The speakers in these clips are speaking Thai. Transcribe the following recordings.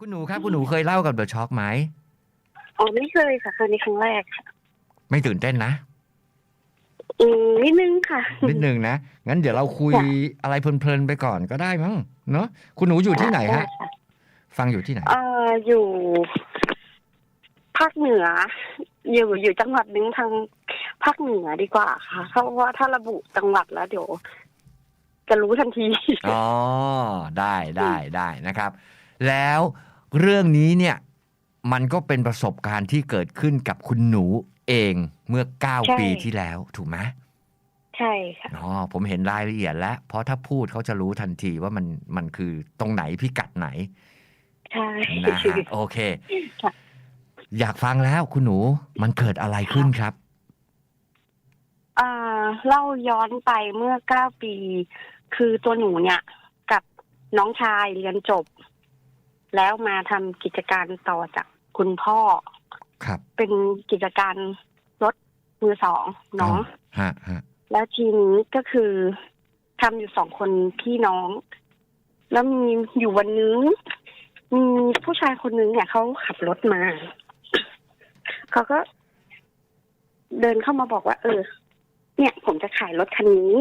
คุณหนูครับคุณหนูเคยเล่ากับเดอะช็อคไหมอ๋อไม่เคยค่ะครั้งนี้ครั้งแรกค่ะไม่ตื่นเต้นนะอืมนิดนึงค่ะ นิดนึงนะงั้นเดี๋ยวเราคุยจ้ะอะไรเพลินๆไปก่อนก็ได้มั้งเนาะคุณหนูอยู่ที่ไหนฮะด้ค่ฟังอยู่ที่ไหน เอ่ออยู่ ภาคเหนือ อยู่อยู่จังหวัดหนึงทางภาคเหนือดีกว่าค่ะเพราะว่าถ้าระบุจังหวัดแล้วเดี๋ยว จะรู้ทันที อ๋อ ได้ได้ได้นะครับ แล้ว เรื่องนี้เนี่ยมันก็เป็นประสบการณ์ที่เกิดขึ้นกับคุณหนูเองเมื่อใช่9ปีที่แล้วถูกไหมใช่ค่ะอ๋อผมเห็นรายละเอียดแล้ว เพราะถ้าพูดเขาจะรู้ทันทีว่ามันมันคือตรงไหนพิกัดไหน ใช่นะฮะโอเคค่ะอยากฟังแล้วคุณหนูมันเกิดอะไรขึ้นครับอ่าเล่าย้อนไปเมื่อเก้าปี คือตัวหนูเนี่ย กับน้องชายเรียนจบ แล้วมาทำกิจการต่อจากคุณพ่อ ครับ เป็นกิจการรถมือสองเนาะฮะฮะแล้วทีนี้ก็คือทำอยู่สองคนพี่น้อง แล้วมีอยู่วันนึงมีผู้ชายคนนึงเนี่ยเขาขับรถมาเขาก็เดินเข้ามาบอกว่า เออ เนี่ย ผมจะขายรถคันนี้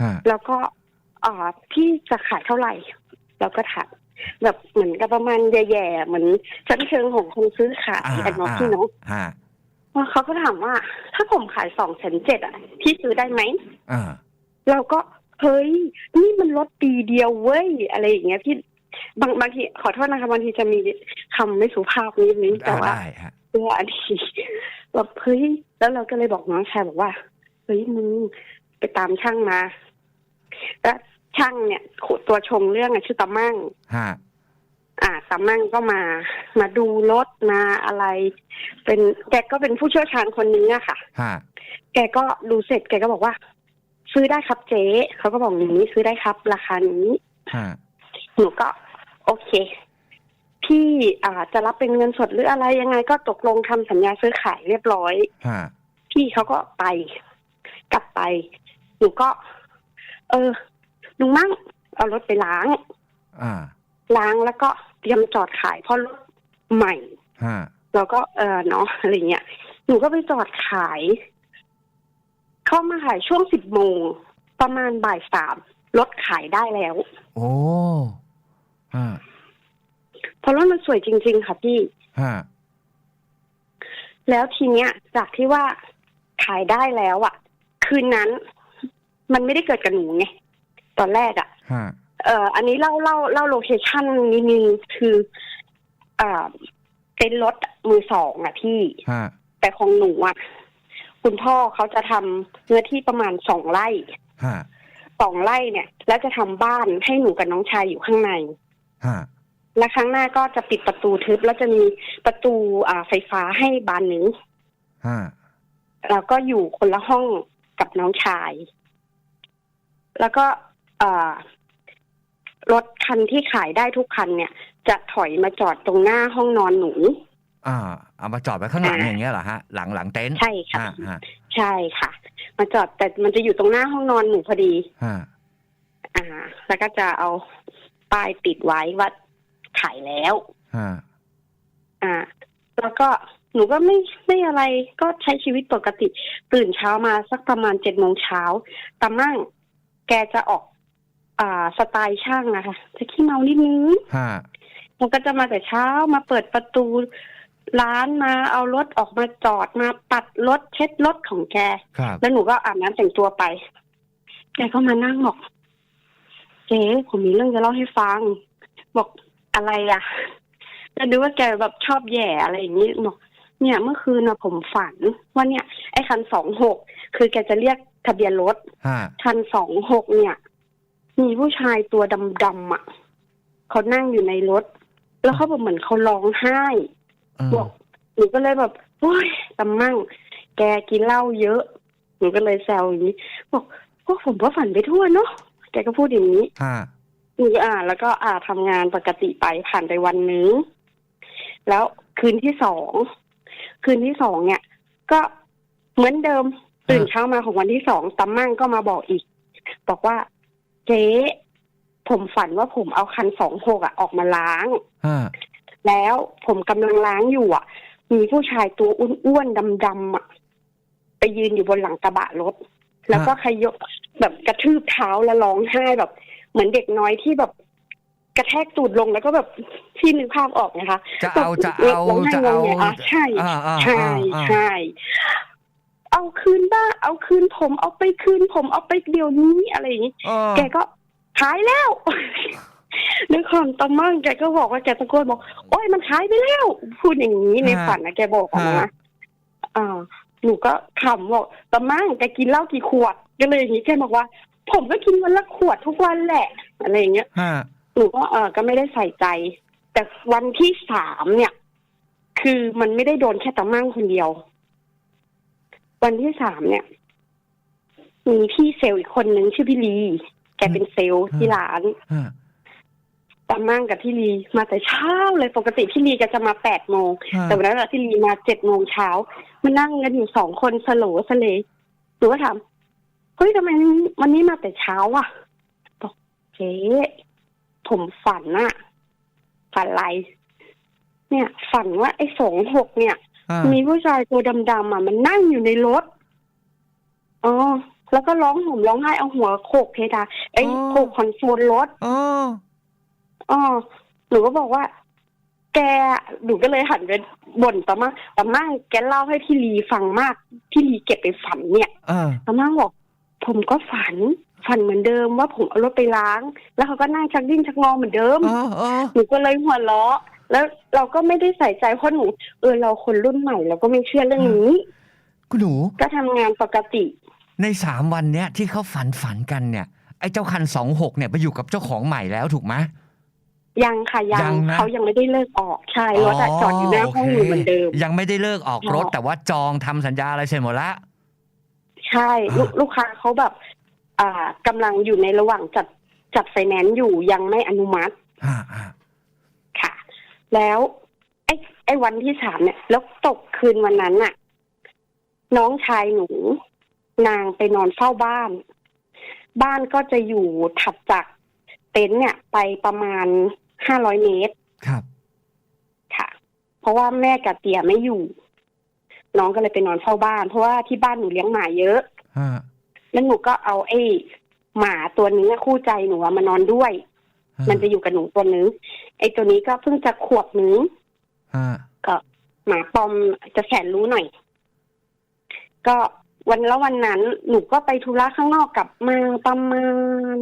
ฮะแล้วก็เอ่อพี่จะขายเท่าไหร่ เราก็ถาม แบบเหมือนกับประมาณแย่ๆเหมือนชั้นเชิงของคนซื้อขายอ่าแต่น้องอ่าพี่น้องฮะว่าเขาก็ถามว่า ถ้าผมขายสองแสนเจ็ดอะพี่ซื้อได้ไหมอ่าเราก็เฮ้ยนี่มันลดปีเดียวเว้ยอะไรอย่างเงี้ยพี่บางบางทีขอโทษนะคะบางทีจะมีคำไม่สุภาพนิดนึงแต่ว่า ได้ฮะ เพื่ออันนี้แบบเฮ้ยแล้วเราก็เลยบอกน้องชายบอกว่าเฮ้ยมึงไปตามช่างมาแล้ว ช่างเนี่ยตัวชงเรื่องอะชื่อตามั่งฮะอ่าตามั่งก็มา มาดูรถมาอะไร เป็นแกก็เป็นผู้เชี่ยวชาญคนนี้อะค่ะฮะแกก็ดูเสร็จแกก็บอกว่า ซื้อได้ครับเจ๊เขาก็บอกอย่างนี้ซื้อได้ครับ ราคานี้ฮะหนูก็ โอเค พี่อ่าจะรับเป็นเงินสดหรืออะไรยังไงก็ตกลงทำสัญญาซื้อขายเรียบร้อยฮะพี่เขาก็ไป กลับไป หนูก็ เออ ลุงมั่งเอารถไปล้าง อ่า ล้างแล้วก็เตรียมจอดขายเพราะรถใหม่ฮะเราก็เออเนาะอะไรเงี้ยหนูก็ไปจอดขาย เข้ามาขายช่วงสิบโมงประมาณบ่ายสามรถขายได้แล้ว โอ้ฮะเพราะรถมันสวยจริง ๆ ค่ะพี่ฮะแล้วทีเนี้ย จากที่ว่าขายได้แล้วอะ่ะ คืนนั้น มันไม่ได้เกิดกับหนูไง ตอนแรกอะ่ะฮะเอ่ออันนี้เล่าเล่าเล่าโลเคชั่นนิดนึงคืออ่าเป็นรถมือสองอะพี่ฮะแต่ของหนูอะคุณพ่อเขาจะทำเนื้อที่ประมาณสองไร่ฮะสองไร่เนี่ย แล้วจะทำบ้านให้หนูกับน้องชายอยู่ข้างในฮะและข้างหน้าก็จะปิดประตูทึบแล้วจะมีประตูอ่าไฟฟ้าให้บานหนึ่งฮะแล้วก็อยู่คนละห้องกับน้องชาย แล้วก็อ่า รถคันที่ขายได้ทุกคันเนี่ย จะถอยมาจอดตรงหน้าห้องนอนหนู อ่า เอามาจอดไว้ข้างหลังอ่าอย่างเงี้ยเหรอฮะหลังหลังเต็นท์ใช่ค่ะฮะฮะใช่ค่ะ มาจอดแต่มันจะอยู่ตรงหน้าห้องนอนหนูพอดีฮะอ่า แล้วก็จะเอาป้ายติดไว้ว่าขายแล้วฮะอ่า แล้วก็หนูก็ไม่ไม่อะไรก็ใช้ชีวิตปกติ ตื่นเช้ามาสักประมาณเจ็ดโมงเช้าตามั่งแกจะออก อ่าสไตล์ช่างนะคะจะขี้เมานิดนึงฮะมันก็จะมาแต่เช้ามาเปิดประตูร้านมาเอารถออกมาจอดมาปัดรถเช็ดรถของแก ครับแล้วหนูก็อาบน้ำแต่งตัวไป แกก็มานั่งบอกเจ๊ผมมีเรื่องจะเล่าให้ฟัง บอกอะไรอะแล้วดูว่าแกแบบชอบแย่อะไรอย่างนี้บอกเนี่ยเมื่อคืนนะผมฝันว่าเนี่ย ไอ้คันสองหกคือแกจะเรียกทะเบียนรถฮะคันสองหกเนี่ย มีผู้ชายตัวดำๆอะเขานั่งอยู่ในรถ แล้วเขาแบบเหมือนเขาร้องไห้อืมบอกหนูก็เลยแบบโอ้ยตำมั่ง แกกินเหล้าเยอะ หนูก็เลยแซวอย่างนี้ บอกพวกผมก็ฝันไปทั่วเนาะแกก็พูดอย่างนี้ฮะหนูก็อ่า แล้วก็อ่าทำงานปกติไปผ่านไปวันหนึงแล้วคืนที่สองคืนที่สองเนี่ย ก็เหมือนเดิมตื่นเช้ามาของวันที่สองตำมั่งก็มาบอกอีก บอกว่า เจ๊ผผมฝันว่าผมเอาคันสองหกอะออกมาล้างฮะแล้วผมกำลังล้างอยู่อะมีผู้ชายตัวอ้วนๆดำๆอะไปยืนอยู่บนหลังกระบะรถ แล้วก็ขยกแบบกระทืบเท้าแล้วร้องไห้แบบ เหมือนเด็กน้อยที่แบบ กระแทกตูดลงแล้วก็แบบที่นึกภาพออกนะคะจะเอาจะเอาร้งไห้จะงเอางๆอะใช่อ่าอ่าใช่อ่าใช่ เอาคืนบ้าเอาคืนผมเอาไปคืนผมเอาไปเดี๋ยวนี้อะไรอย่างนี้เออแกก็หายแล้วด้วยความตะมั่งแกก็บอกว่าแกตะโกนบอกโอ้ยมันหายไปแล้ว พูดอย่างนี้ในฝันนะแกบอกออกมาอ่าหนูก็ขำบอกตะมั่งแกกินเหล้ากี่ขวดก็เลยอย่างนี้แกบอกว่า ผมก็กินวันละขวดทุกวันแหละ อะไรอย่างเงี้ยฮะหนูก็เออก็ไม่ได้ใส่ใจ แต่วันที่สามเนี่ย คือมันไม่ได้โดนแค่ตะมั่งคนเดียว วันที่สามเนี่ย มีพี่เซลล์อีกคนนึงชื่อพี่ลีแกเป็นเซลล์ที่ร้านฮะตามั่งกับพี่ลีมาแต่เช้าเลยปกติพี่ลีก็จะมาแปดโมงฮะแต่วันนั้นอะพี่ลีมาเจ็ดโมงเช้ามานั่งกันอยู่สองคนสโหลสเลหนูก็ถามเฮ้ยทำไมวันนี้มาแต่เช้าอะบอกเจ๊ผมฝันอะฝันอะไร เนี่ย ฝันว่าไอ้สองหกเนี่ยฮะ มีผู้ชายตัวดำๆอะมันนั่งอยู่ในรถอ๋อแล้วก็ร้องห่มร้องไห้เอาหัวโขกเพดานไอ้ยโขกคอนโซลรถอ๋ออ๋อหนูก็บอกว่า แกหนูก็เลยหันไปบ่นตามาตามั่งแกเล่าให้พี่ลีฟังมากพี่ลีเก็บไปฝันเนี่ยเออตามั่งบอกผมก็ฝันฝันเหมือนเดิมว่าผมเอารถไปล้าง แล้วเขาก็นั่งชักดิ้นชักงอเหมือนเดิมอ๋ออ๋อหนูก็เลยหัวเราะ แล้วเราก็ไม่ได้ใส่ใจเพราะหนูเออเราคนรุ่นใหม่เราก็ไม่เชื่อเรื่องนี้ คุณหนู ก็ทำงานปกติ ในสามวันเนี้ยที่เขาฝันฝันกันเนี่ย ไอ้เจ้าคันสองหกเนี่ยไปอยู่กับเจ้าของใหม่แล้วถูกไหม ยังค่ะยัยังงนะ เขายังไม่ได้เลิกออกใช่รถอะจอดอยู่หน้าห้องหนูเหมือนเดิมยังไม่ได้เลิกออกรถอ๋อแต่ว่าจองทำสัญญาอะไรเสร็จหมดละ ใช่ลูกลูกค้าเขาแบบ อ่ากำลังอยู่ในระหว่างจัดจัดไฟแนนซ์อยู่ยังไม่อนุมัติ อ่าอ่าค่ะ แล้วไอ้ไอ้วันที่สามเนี่ย แล้วตกคืนวันนั้นน่ะน้องชายหนู นางไปนอนเฝ้าบ้าน บ้านก็จะอยู่ถัดจากเต็นท์เนี่ย ไปประมาณห้าร้อยเมตร ครับ ค่ะ เพราะว่าแม่กับเตี่ยไม่อยู่ น้องก็เลยไปนอนเฝ้าบ้าน เพราะว่าที่บ้านหนูเลี้ยงหมาเยอะฮะแล้วหนูก็เอาไอ้หมาตัวนี้อะคู่ใจหนูอะมานอนด้วย มันจะอยู่กับหนูตัวนึง ไอ้ตัวนี้ก็เพิ่งจะขวบนึงฮะก็หมาปอมจะแสนรู้หน่อย ก็วันแล้ววันนั้น หนูก็ไปธุระข้างนอกกลับมาประมาณ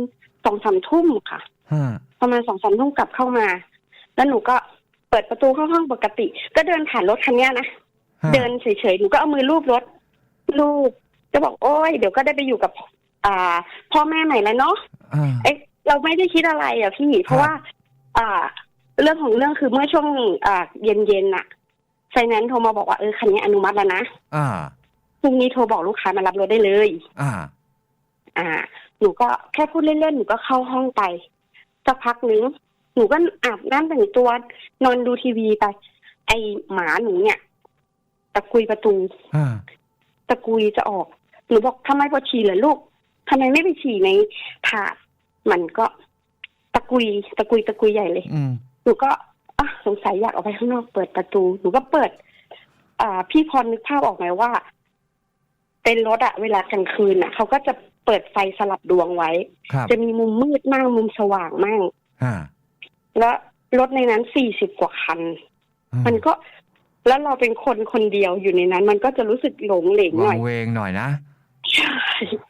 สองสามทุ่มค่ะฮะประมาณสองสามทุ่มกลับเข้ามา แล้วหนูก็เปิดประตูเข้าห้องปกติ ก็เดินผ่านรถคันเนี้ยนะฮะเดินเฉยๆหนูก็เอามือลูบรถลูบจะบอกโอ้ยเดี๋ยวก็ได้ไปอยู่กับ อ่า พ่อแม่ใหม่แล้วเนาะอ่าเอ้ยเราไม่ได้คิดอะไรอะพี่เพราะว่า อ่า เรื่องของเรื่องคือเมื่อช่วงอ่าเย็นๆน่ะไฟแนนซ์โทรมาบอกว่าเออคันนี้อนุมัติแล้วนะอ่าพรุ่งนี้โทรบอกลูกค้ามารับรถได้เลย อ่า อ่า หนูก็แค่พูดเล่นๆ หนูก็เข้าห้องไปสักพักนึง หนูก็อาบน้ำแต่งตัวนอนดูทีวีไป ไอหมาหนูเนี่ย ตะกุยประตูอ่าตะกุยจะออก หนูบอกทำไมพอฉี่เหรอลูกทำไมไม่ไปฉี่ในถาด มันก็ตะกุย ตะกุยตะกุยใหญ่เลย อืมห นูก็อะสงสัยอยากออกไปข้างนอกเปิดประตู หนูก็เปิด อ่า พี่พรนึกภาพออกไหมว่าเป็นรถอะเวลากลางคืนอะเขาก็จะเปิดไฟสลับดวงไว้ครับจะมีมุมมืดมั่งมุมสว่างมั่งอ่าแล้วรถในนั้นสี่สิบกว่าคันอืมันก็แล้วเราเป็นคนคนเดียวอยู่ในนั้น มันก็จะรู้สึกหลงเหลงหวัน่องยเวงหน่อยนะใช่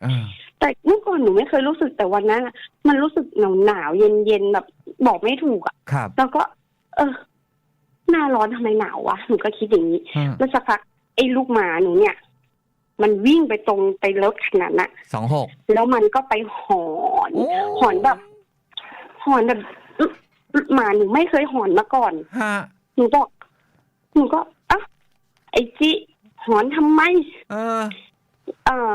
อ่า แต่เมื่อก่อนหนูไม่เคยรู้สึกแต่วันนั้นอะมันรู้สึกหนาวหนาวเย็นเย็นๆแบบบอกไม่ถูกอะครับ แล้วก็ เออ หน้าร้อนทำไมหนาววะหนูก็คิดอย่างนี้อ่าแล้วสักพักไอ้ลูกหมาหนูเนี่ย มันวิ่งไปตรงไปรถขนาดน่ะ สองหก แล้วมันก็ไปหอนหอนแบบ หอนแบบอึ๊ะอึ๊ะหมาหนูไม่เคยหอนมาก่อน ฮะหนูบอกหนูก็อะไอ้จิหอนทำไม เออ เออ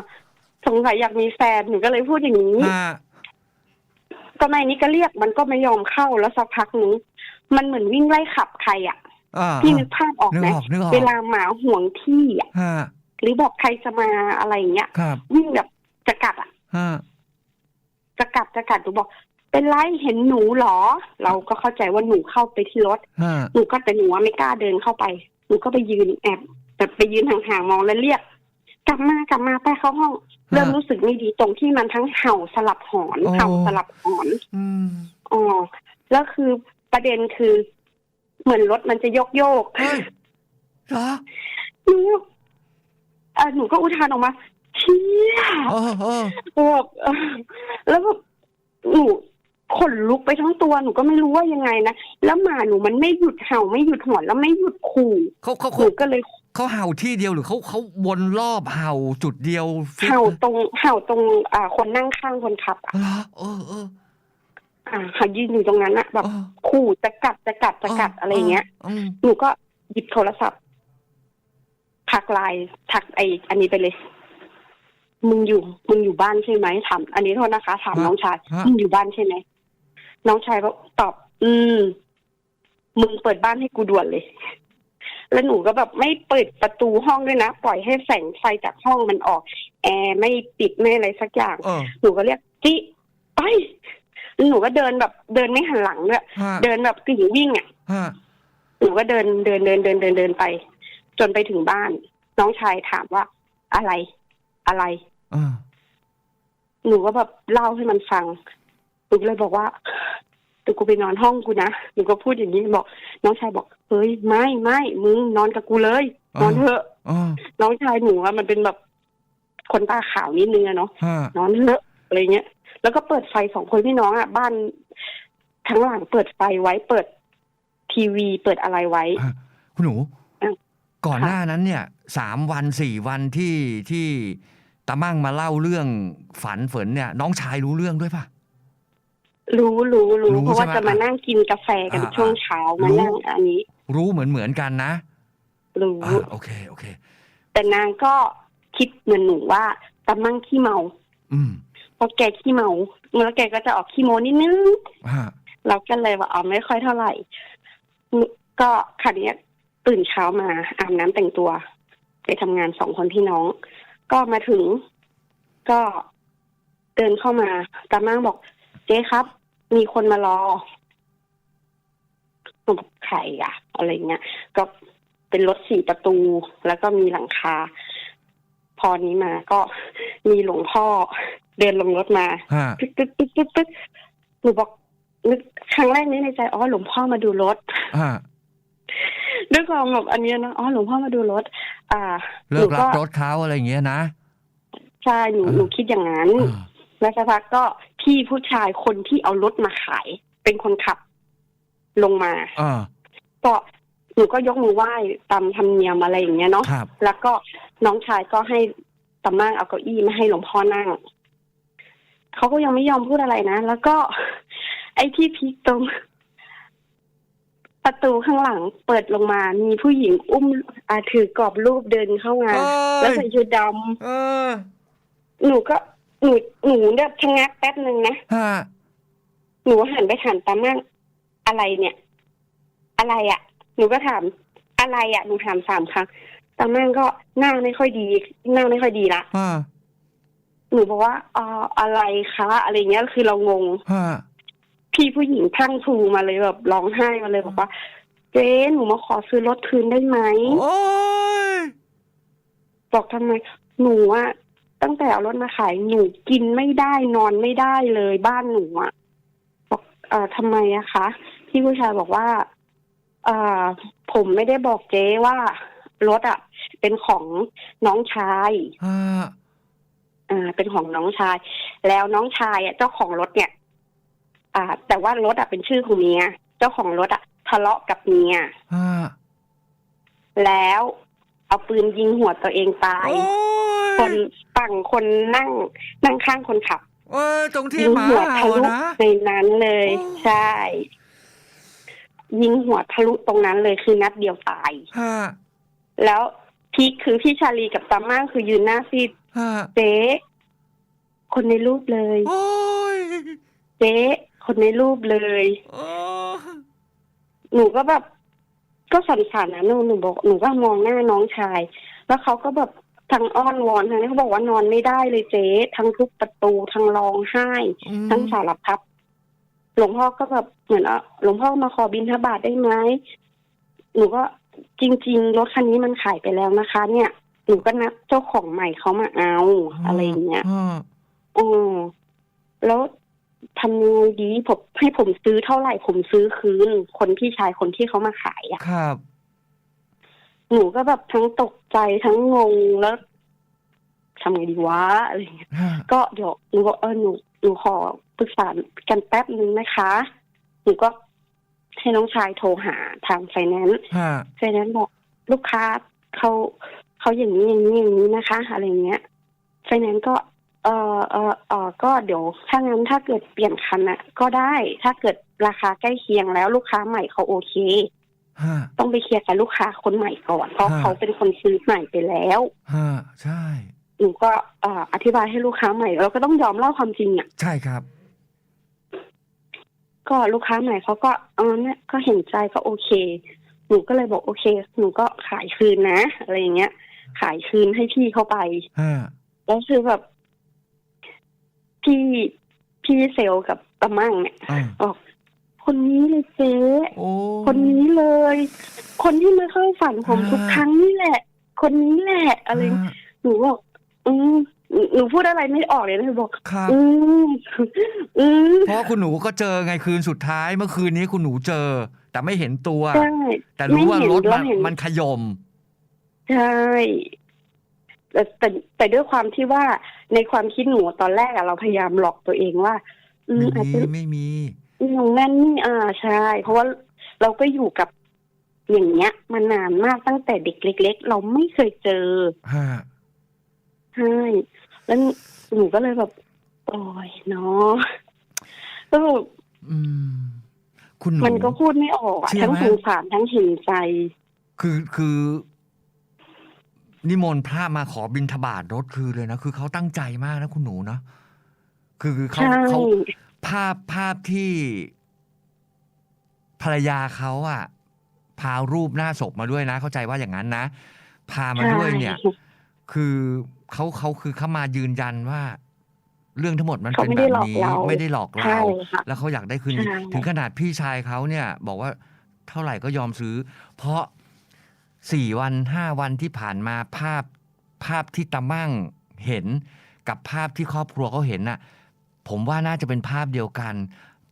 สงสัยอยากมีแฟนหนูก็เลยพูดอย่างนี้ฮะก็ไม่นี้ก็เรียกมันก็ไม่ยอมเข้าแล้วสักพักนึงมันเหมือนวิ่งไล่ขับใครอะอ่าพี่นึกภาพออกนึกไหมออกนึกออกเวลาหมาห่วงที่อะฮะหรือบอกใครจะมาอะไรอย่างเงี้ย ครับวิ่งแบบจะกัดอะ ฮะจะกัดจะกัดหนูบอกไปเป็นไรเห็นหนูเหรอ เราก็เข้าใจว่าหนูเข้าไปที่รถ ฮะหนูก็แต่หนูว่าไม่กล้าเดินเข้าไป หนูก็ไปยืนแอบแบบไปยืนห่างๆมองแล้วเรียก กลับมากลับมาไปเข้าห้อง เริ่มรู้สึกไม่ดีตรงที่มันทั้งเห่าสลับหอนเห่าสลับหอนอืมอ๋อแล้วคือประเด็นคือ เหมือนรถมันจะโยกโยกเฮ้ยเหรอหนูเออหนูก็อุทานออกมาเชี่ยเออเออแบบเออแล้วแบบหนูขนลุกไปทั้งตัวหนูก็ไม่รู้ว่ายังไงนะแล้วหมาหนูมันไม่หยุดเห่าไม่หยุดหอนแล้วไม่หยุดขู่เขาเขาหเขานูก็เลย เขาเห่าที่เดียวหรือเขาเขาวนรอบเห่าจุดเดียวฟิกเห่าตรงเห่าตรงอ่าคนนั่งข้างคนขับอะเหรอเออเออ อ่าเขายืนอยู่ตรงนั้นอะแบบเออ ขู่จะกัดจะกัดจะกัดอะไรอย่างเงี้ย อืมหนูก็หยิบโทรศัพท์ทักไลน์ทักไออันนี้ไปเลย มึงอยู่ มึงอยู่บ้านใช่ไหมถามอันนี้โทษนะคะถามน้องชายฮะมึงอยู่บ้านใช่ไหมน้องชายก็ตอบ อืม มึงเปิดบ้านให้กูด่วนเลย แล้วหนูก็แบบไม่เปิดประตูห้องด้วยนะ ปล่อยให้แสงไฟจากห้องมันออก แอร์ไม่ปิดไม่อะไรสักอย่างเออหนูก็เรียกจิไปแล้วหนูก็เดินแบบเดินไม่หันหลังด้วยฮะเดินแบบกึ่งวิ่งอะฮะหนูก็เดินเดินเดินเดินเดินเดินไป จนไปถึงบ้าน น้องชายถามว่า อะไรอะไรเออหนูก็แบบเล่าให้มันฟังหนูก็เลยบอกว่า เดี๋ยวกูไปนอนห้องกูนะหนูก็พูดอย่างนี้บอก น้องชายบอกเฮ้ยไม่ไม่มึงนอนกับกูเลย นอนเถอะเออน้องชายหนูว่ามันเป็นแบบคนตาขาวนิดนึงอะเนาะฮะนอนเถอะอะไรเงี้ย แล้วก็เปิดไฟสองคนพี่น้องอะบ้านทั้งหลังเปิดไฟไว้เปิดทีวีเปิดอะไรไว้ฮะคุณหนูอะก่อนหน้านั้นเนี่ยสามวันสี่วันที่ที่ตามั่งมาเล่าเรื่องฝันฝนเนี่ย น้องชายรู้เรื่องด้วยปะ รู้รู้รู้รู้เพราะว่าใช่ไหมจะมานั่งกินกาแฟกันอ่าช่วงเช้ามารู้ นั่งอันนี้ รู้เหมือนเหมือนกันนะรู้ อ่าโอเคโอเค แต่นางก็คิดเหมือนหนูว่าตามั่งขี้เมาอืมเพราะแกขี้เมาแล้วแกก็จะออกขี้โมนิดนึงฮะเราก็เลยว่าอ๋อไม่ค่อยเท่าไหร่ ก็คันนี้ยตื่นเช้ามาอาบน้ำแต่งตัว ไปทำงานสองคนพี่น้อง ก็มาถึงก็เดินเข้ามาตามั่งบอก เจ๊ครับ มีคนมารอหนูบอกใครอะอะไรเงี้ย ก็เป็นรถสี่ประตู แล้วก็มีหลังคา พอนี้มาก็มีหลวงพ่อ เดินลงรถมาฮะ ตึ๊ดตึ๊ดตึ๊ดตึ๊ดตึ๊ดหนูบอกนึกครั้งแรกนี้ในใจอ๋อหลวงพ่อมาดูรถฮะด้วยความแบบอันเนี้ยนะอ๋อหลวงพ่อมาดูรถ อ่าเลิหนูกรัก็บรถเขาอะไรอย่างเงี้ยนะ ใช่หนูอ่าหนูคิดอย่างนั้น อ่า แล้วสักพักก็พี่ผู้ชายคนที่เอารถมาขาย เป็นคนขับ ลงมาอ่าก็หนูก็ยกมือไหว้ตามธรรมเนียมอะไรอย่างเงี้ยเนาะครับ แล้วก็น้องชายก็ให้ตาม่างเอาเก้าอี้มาให้หลวงพ่อนั่งเขาก็ยังไม่ยอมพูดอะไรนะ แล้วก็ ไอ้ที่พีคตรง ประตูข้างหลังเปิดลงมา มีผู้หญิงอุ้มอาถือกรอบรูปเดินเข้ามา เอ้ย แล้วใส่ชุดดเออำหนูก็ หนูหนูเนี่ยชะงักแป๊บหนึ่งนะฮะหนูหันไปถามตาม่างอะไรเนี่ย อะไรอะ่ะ หนูก็ถามอะไรอะ่ะหนูถามสามครั้งตาม่างก็หน้าไม่ค่อยดีหน้าไม่ค่อยดีละฮะหนูบอกว่าอ่าอะไรคะอะไรเงี้ยคือเรางงฮะพี่ผู้หญิงทั้งพลูมาเลยแบบร้องไห้มาเลยบอกว่าเจ๊หนูมาขอซื้อรถคืนได้ไหมโอ้ยบอกทำไมหนูอะ ตั้งแต่เอารถมาขายหนูกินไม่ได้นอนไม่ได้เลยบ้านหนูอะบอกเอ่อทำไมอะคะพี่ผู้ชายบอกว่าเอ่อผมไม่ได้บอกเจ๊ว่ารถอะเป็นของน้องชายฮะอ่า เป็นของน้องชาย แล้วน้องชายอะเจ้าของรถเนี่ย อ่า แต่ว่ารถอะเป็นชื่อของเมียเจ้าของรถอะทะเลาะกับเมียฮะแล้วเอาปืนยิงหัวตัวเองตาย โอ้ คยนฝั่งคนนั่งนั่งข้างคนขับ เออตรงที่ยิงหมาหัวเห่าทะลุนะในนั้นเลยโอ้ใช่ ยิงหัวทะลุตรงนั้นเลยคือนัดเดียวตาย ฮะแล้วพีคคือพี่ชาลีกับตาม่างคือยืนหน้าซีดฮะเจ๊คนในรูปเลย โอ้ยเจ๊คนในรูปเลย โอ้หนูก็แบบ ก็สั่นๆนะหนูหนูบอกหนูก็มองหน้าน้องชาย แล้วเขาก็แบบ ทั้งอ้อนวอนทั้งนี้เขาบอกว่านอนไม่ได้เลยเจ๊ทั้งทุบประตูทั้งร้องไห้ อืม ทั้งสารพัดหลวงพ่อก็แบบเหมือนอะหลวงพ่อมาขอบินทบาทได้ไหมหนูก็จริง ๆ รถคันนี้มันขายไปแล้วนะคะ เนี่ย หนูก็นัดเจ้าของใหม่เขามาเอาอะไรอย่างเงี้ยอ่าอ๋อแล้วทำยังไงดีผมให้ผมซื้อเท่าไหร่ผมซื้อคืน คนพี่ชายคนที่เขามาขายอะครับ หนูก็แบบทั้งตกใจทั้งงงแล้วทำไงดีวะอะไรอย่างเงี้ยฮะก็เดี๋ยวหนูก็เออหนูหนูขอปรึกษากันแป๊บนึงนะคะหนูก็ให้น้องชายโทรหาทางไฟแนนซ์ฮะไฟแนนซ์บอกลูกค้าเขาเขาอย่างนี้อย่างนี้อย่างนี้นะคะ อะไรเงี้ยไฟแนนซ์ก็ เออเออเออก็เดี๋ยวถ้างั้นถ้าเกิดเปลี่ยนคันอะก็ได้ถ้าเกิดราคาใกล้เคียงแล้วลูกค้าใหม่เขาโอเค ฮะต้องไปเคลียร์กับลูกค้าคนใหม่ก่อน เพราะฮะ เขาเป็นคนซื้อใหม่ไปแล้วฮะใช่ หนูก็เอ่ออธิบายให้ลูกค้าใหม่เราก็ต้องยอมเล่าความจริงอะ ใช่ครับ ก็ลูกค้าใหม่เขาก็เออเนี่ยก็เห็นใจก็โอเค หนูก็เลยบอกโอเค หนูก็ขายคืนนะ อะไรอย่างเงี้ย ขายคืนให้พี่เขาไป ฮะ แล้วคือแบบ พี่พี่เซลลกับตะมั่งเนี่ยอ่า บอก คนนี้เลยเจ๊โอ้คนนี้เลย คนที่มาเข้าฝันผมอ่าทุกครั้งนี่แหละ คนนี้แหละอะไรฮะหนูบอกอืมหนูพูดอะไรไม่ออกเลยนะหนูบอกครับอืมอืมเพราะว่าคุณหนูก็เจอไงคืนสุดท้ายเมื่อคืนนี้คุณหนูเจอ แต่ไม่เห็นตัว ใช่แต่รู้ว่าไเห็นรถแล้มันวเห็นมันขยม ใช่แต่แต่แต่ด้วยความที่ว่าในความคิดหนูตอนแรกอะเราพยายามหลอกตัวเองว่า อืมไม่อาจมีจะ ไม่มี อย่างนั้นนี่อ่าใช่ เพราะว่าเราก็อยู่กับอย่างเงี้ย มานานมากตั้งแต่เด็กเล็ก ๆ เราไม่เคยเจอฮะใช่แล้วหนูก็เลยแบบโอ้ยเนาะก็แบบอืม คุณหนู มันก็พูดไม่ออกอะเชื่อทั้งไหม สงสารทั้งเห็นใจ คือคือ นิมนต์พระมาขอบิณฑบาตรถคือเลยนะคือเขาตั้งใจมากนะคุณหนูนะคือคือเขาใช่ เขา ภาพภาพที่ภรรยาเขาอะพารูปหน้าศพมาด้วยนะ เข้าใจว่าอย่างนั้นนะ พามาด้วยเนี่ยใช่คือเขาเขาคือเขามายืนยันว่า เรื่องทั้งหมดมันเขาเป็นไม่แบได้บหลอกนี้เราไม่ได้หลอกใช่เราค่ะแล้วเขาอยากได้คืนใช่ถึงขนาดพี่ชายเขาเนี่ย บอกว่าเท่าไหร่ก็ยอมซื้อ เพราะสี่วันห้าวันที่ผ่านมาภาพภาพที่ตามั่งเห็นกับภาพที่ครอบครัวเขาเห็นน่ะ ผมว่าน่าจะเป็นภาพเดียวกัน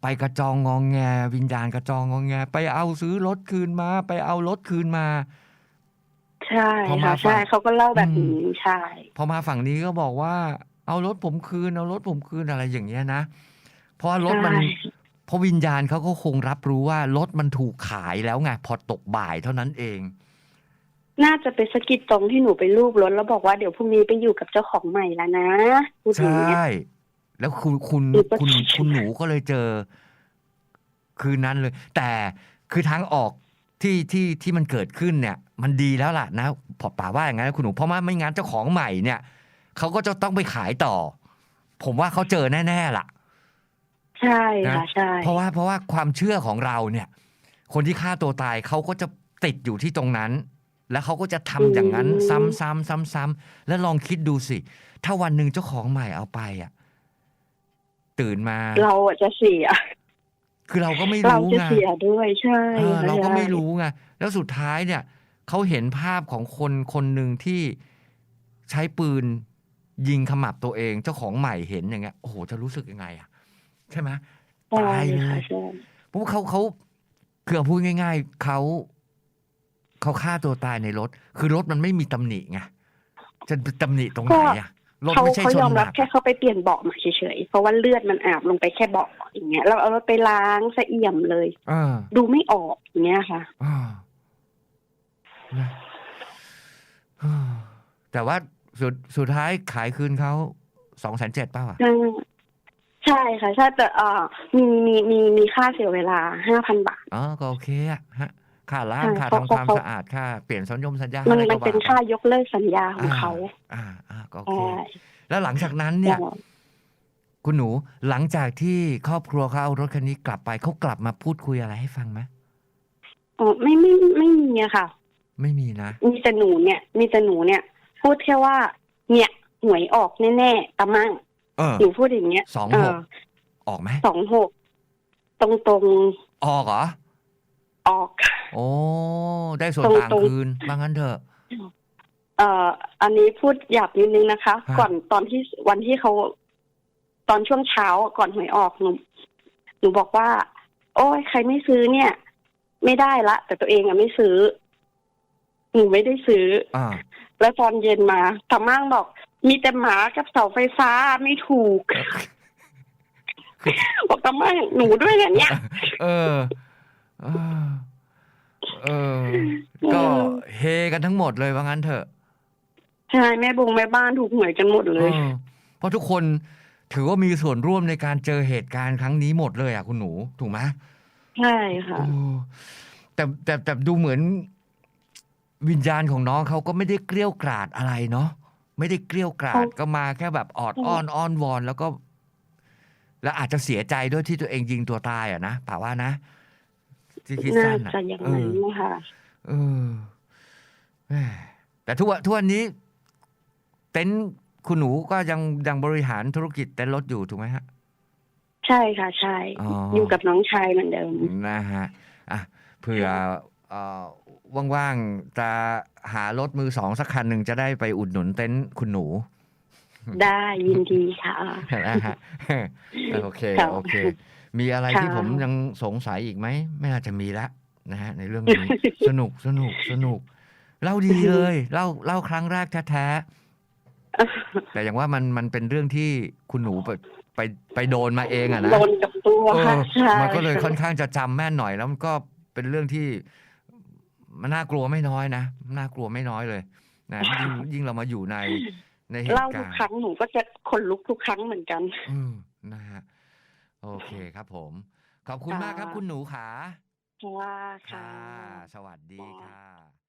ไปกระจองงองแง วิญญาณกระจองงองแง ไปเอาซื้อรถคืนมา ไปเอารถคืนมา ใช่พอมาค่ะใช่ฟังเขาก็เล่าแบบอืมนี้ใช่ พอมาฝั่งนี้ก็บอกว่า เอารถผมคืน เอารถผมคืนอะไรอย่างเงี้ยนะ เพราะว่ารถมัน ใช่ เพราะวิญญาณเขาก็คงรับรู้ว่ารถมันถูกขายแล้วไงพอตกบ่ายเท่านั้นเอง น่าจะไปสะกิดตรงที่หนูไปรูปรถแล้วบอกว่าเดี๋ยวพรุ่งนี้ไปอยู่กับเจ้าของใหม่แล้วนะพูดอใชย่างเงี้ย่ แล้วคุณคุณหรือว่าคุณคุณหนูก็เลยเจอ คืนนั้นเลย แต่คือทางออกที่ที่ที่มันเกิดขึ้นเนี่ย มันดีแล้วล่ะนะพอป่าว่าอย่างนั้นนะคุณหนูเพราะว่าไม่งั้นเจ้าของใหม่เนี่ยเขาก็จะต้องไปขายต่อ ผมว่าเขาเจอแน่ๆล่ะ ใช่ค่ะนะใช่เพราะว่าเพราะว่าความเชื่อของเราเนี่ย คนที่ฆ่าตัวตายเขาก็จะติดอยู่ที่ตรงนั้น แล้วเขาก็จะทำอย่างนั้น ซ้ำซ้ำซ้ำซ้ำแล้วลองคิดดูสิ ถ้าวันหนึ่งเจ้าของใหม่เอาไปอะ ตื่นมา เราอะจะเสีย คือเราก็ไม่เรารู้จะไงเสียด้วยใช่เออค่ะเราก็ไม่ใช่รู้ไงแล้วสุดท้ายเนี่ยเขาเห็นภาพของคนคนหนึ่งที่ใช้ปืนยิงขมับตัวเองเจ้าของใหม่เห็นอย่างเงี้ยโอ้โหจะรู้สึกยังไงอะ ใช่ไหมใช่ตายเลค่ะยใช่เพราะว่าเขาเขาคือเอาพูดง่าย ๆเขาเขาฆ่าตัวตายในรถ คือรถมันไม่มีตำหนิไงจะตำหนิตรงไหนอะ รถเขาไม่ใช่เขาชยนอมหรันับกแค่เขาไปเปลี่ยนเบาะมาเฉยๆ เพราะว่าเลือดมันอาบลงไปแค่เบาะอย่างเงี้ยเราเอารถไปล้างสะเอี่ยมเลย อ่าดูไม่ออกอย่างเงี้ยค่ะ อ่านะอ่าแต่ว่าสุดสุดท้ายขายคืนเขาสองแสนเจ็ดเปล่าอะ ใช่ใช่ค่ะใช่แต่เอ่อมีมีมีมีค่าเสียเวลาห้าพันบาท อ๋อก็โอเคอะฮะค่าล้างใช่ค่าเขาทำความเขา สะอาดค่าเปลี่ยนสัญญงสัญญามันอะไรมัก็นว่าเป็นไปค่ายกเลิกสัญญาของเขา อ่าอ่าก็ โอใช่เค แล้วหลังจากนั้นเนี่ย คุณหนูหลังจากที่ครอบครัวเขาเอารถคันนี้กลับไปเขากลับมาพูดคุยอะไรให้ฟังไหมอ๋อไม่ไม่ไม่มีอะค่ะ ไม่มีนะ มีแต่หนูเนี่ย มีแต่หนูเนี่ย พูดแค่ว่า เนี่ยหวยออกแน่ๆตะมั่งเออหนูพูดอย่างเงี้ยสองเอหอกออกไหมสองหกตรงตรงออกเหรอๆออก โอ้ได้ส่วนตรงต่างตรงคืนว่างั้นเถอะเอ่ออันนี้พูดหยาบนิดนึงนะคะฮะก่อนตอนที่วันที่เขาตอนช่วงเช้าก่อนหวยออกหนูหนูบอกว่า โอ้ยใครไม่ซื้อเนี่ย ไม่ได้ละ แต่ตัวเองอะไม่ซื้อหนูไม่ได้ซื้ออ่าแล้วตอนเย็นมาตามั่งบอก มีแต่หมากับเสาไฟฟ้าไม่ถูกบอกตามั่งหนูด้วยนะเนี่ยเออเออเออก็เฮกันทั้งหมดเลยว่างั้นเถอะ ใช่แม่บงแม่บ้านถูกหวยกันหมดเลยเออเพราะทุกคนถือว่ามีส่วนร่วมในการเจอเหตุการณ์ครั้งนี้หมดเลยอะคุณหนูถูกไหมใช่ค่ะ โอ้แต่แต่แต่ดูเหมือน วิญญาณของน้องเขาก็ไม่ได้เกลี้ยวกราดอะไรเนาะไม่ได้เกลี้ยวกราดเขาก็มาแค่แบบออดอืมอ้อนอ้อนวอน แล้วก็ แล้วอาจจะเสียใจด้วยที่ตัวเองยิงตัวตายอะนะป่าว่านะที่คิดน่าสั้นอะจะอย่างเอนั้นอนะคะ เออแหม่แต่ทุกวันทุกวันนี้ เต็นท์คุณหนูก็ยังยังบริหารธุรกิจเต็นท์รถอยู่ถูกไหมฮะ ใช่ค่ะใช่ อ๋ออ อยู่กับน้องชายเหมือนเดิม นะฮะอะเผื่อเอ่อว่างๆ จะหารถมือสองสักคันหนึ่งจะได้ไปอุดหนุนเต็นท์คุณหนู ได้ยินดีค่ะ นะฮะ โอเคค่ะโอเค มีอะไรค่ะที่ผมยังสงสัยอีกไหมไม่น่าจะมีแล้วนะฮะในเรื่องนี้ สนุกสนุกสนุกเล่าดีเลย เล่าเล่าครั้งแรกแท้ๆ แต่อย่างว่ามันมันเป็นเรื่องที่คุณหนูไปไปไปโดนมาเองอะนะโดนกับตัวเอค่ะอใช่มันก็เลยค่อนข้างจะจำแม่นหน่อยแล้วมันก็เป็นเรื่องที่ มันน่ากลัวไม่น้อยนะน่ากลัวไม่น้อยเลย นะยิ่งยิ่งเรามาอยู่ในในเหตุเล่าการทุกณ์ ครั้งหนูก็จะขนลุกทุกครั้งเหมือนกัน อืมนะฮะโอเคครับผม ขอบคุณค่ะมากครับคุณหนูขาค่ะค่ะค่ะ สวัสดีค่ะ